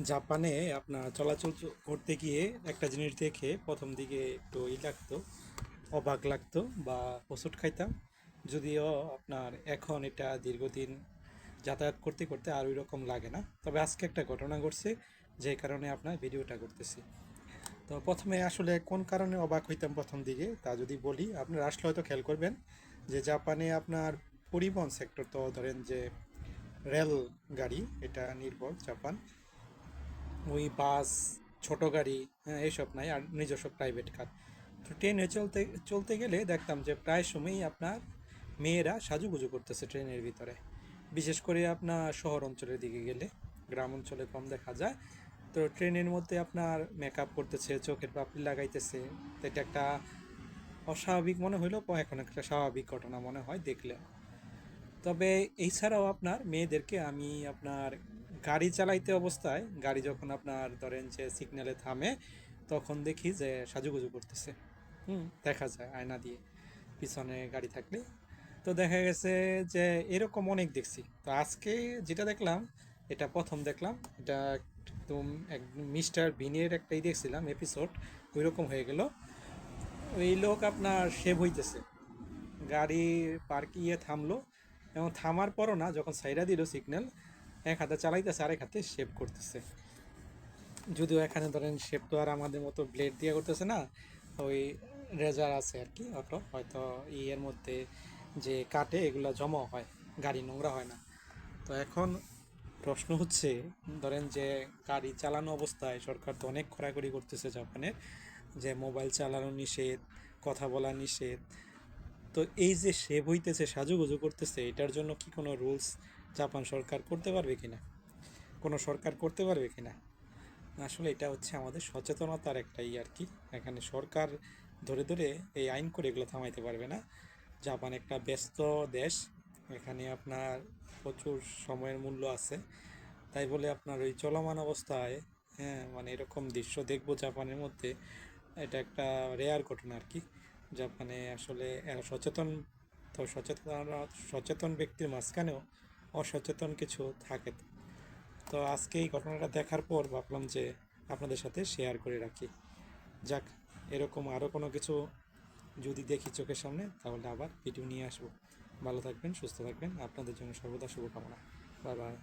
জাপানে আপনার চলাচল করতে গিয়ে একটা জিনিস দেখে প্রথম দিকে একটু ই লাগতো, অবাক লাগতো বা হোঁচট খাইতাম। যদিও আপনার এখন এটা দীর্ঘদিন যাতায়াত করতে করতে আর ওই রকম লাগে না। তবে আজকে একটা ঘটনা ঘটছে যে কারণে আপনার ভিডিওটা করতেছি। তো প্রথমে আসলে কোন কারণে অবাক হইতাম প্রথম দিকে তা যদি বলি, আপনার আসলে হয়তো খেয়াল করবেন যে জাপানে আপনার পরিবহন সেক্টর তো ধরেন যে রেল গাড়ি এটা নির্ভর জাপান। ওই বাস, ছোট গাড়ি হ্যাঁ এইসব নাই, আর নিজস্ব প্রাইভেট কার তো ট্রেনে চলতে চলতে গেলে দেখতাম যে প্রায় সময়ই আপনার মেয়েরা সাজুগুজু করতেছে ট্রেনের ভিতরে। বিশেষ করে আপনার শহর অঞ্চলের দিকে গেলে গ্রাম অঞ্চলে কম দেখা যায়। তো ট্রেনের মধ্যে আপনার মেকআপ করতেছে, চোখের পাপড়ি লাগাইতেছে। এটা একটা অস্বাভাবিক মনে হইলেও এখন একটা স্বাভাবিক ঘটনা মনে হয় দেখলে তবে এছাড়াও আপনার মেয়েদেরকে আমি আপনার গাড়ি চালাইতে অবস্থায় গাড়ি যখন আপনার ধরেন যে সিগন্যালে থামে, তখন দেখি যে সাজুগুজু করতেছে। হুম, দেখা যায় আয়না দিয়ে, পিছনে গাড়ি থাকলে। তো দেখা গেছে যে এরকম অনেক দেখছি। তো আজকে যেটা দেখলাম, এটা প্রথম দেখলাম, এটা একদম একদম মিস্টার বিনের একটাই দেখছিলাম এপিসোড ওই রকম হয়ে গেল। ওই লোক আপনার সেভ হইতেছে। গাড়ি পার্ক ইয়ে থামলো, এবং থামার পরও না, যখন সাইডা দিল সিগন্যাল এক হাতে চালাইতেছে, আরেক হাতে শেভ করতেছে। যদিও এখানে ধরেন শেভ তো আর আমাদের মতো ব্লেড দিয়ে করতেছে না, ওই রেজার আছে আর কি অটো, হয়তো ইয়ের মধ্যে যে কাটে এগুলো জমা হয়, গাড়ি নোংরা হয় না। তো এখন প্রশ্ন হচ্ছে, ধরেন যে গাড়ি চালানো অবস্থায় সরকার তো অনেক খোরাখুরি করতেছে জাপানের যে মোবাইল চালানো নিষেধ, কথা বলা নিষেধ। তো এই যে সেভ হইতেছে, সাজুগুজু করতেছে, এটার জন্য কি কোনো রুলস জাপান সরকার করতে পারবে কি না কোনো সরকার করতে পারবে কি না আসলে এটা হচ্ছে আমাদের সচেতনতার একটাই আর কি। এখানে সরকার ধরে ধরে এই আইন করে এগুলো থামাইতে পারবে না। জাপান একটা ব্যস্ত দেশ। এখানে আপনার প্রচুর সময়ের মূল্য আছে। তাই বলে আপনার ওই চলমান অবস্থায় হ্যাঁ মানে এরকম দৃশ্য দেখব জাপানের মধ্যে, এটা একটা রেয়ার ঘটনা আর কি। জাপানে আসলে সচেতন, তো সচেতন সচেতন ব্যক্তির মাঝখানেও অসচেতন কিছু থাকে। তো আজকে এই ঘটনাটা দেখার পর ভাবলাম যে আপনাদের সাথে শেয়ার করে রাখি। যাক, এরকম আরও কোনো কিছু যদি দেখি চোখের সামনে, তাহলে আবার ভিডিও নিয়ে আসব। ভালো থাকবেন, সুস্থ থাকবেন, আপনাদের জন্য সর্বদা শুভকামনা। Bye bye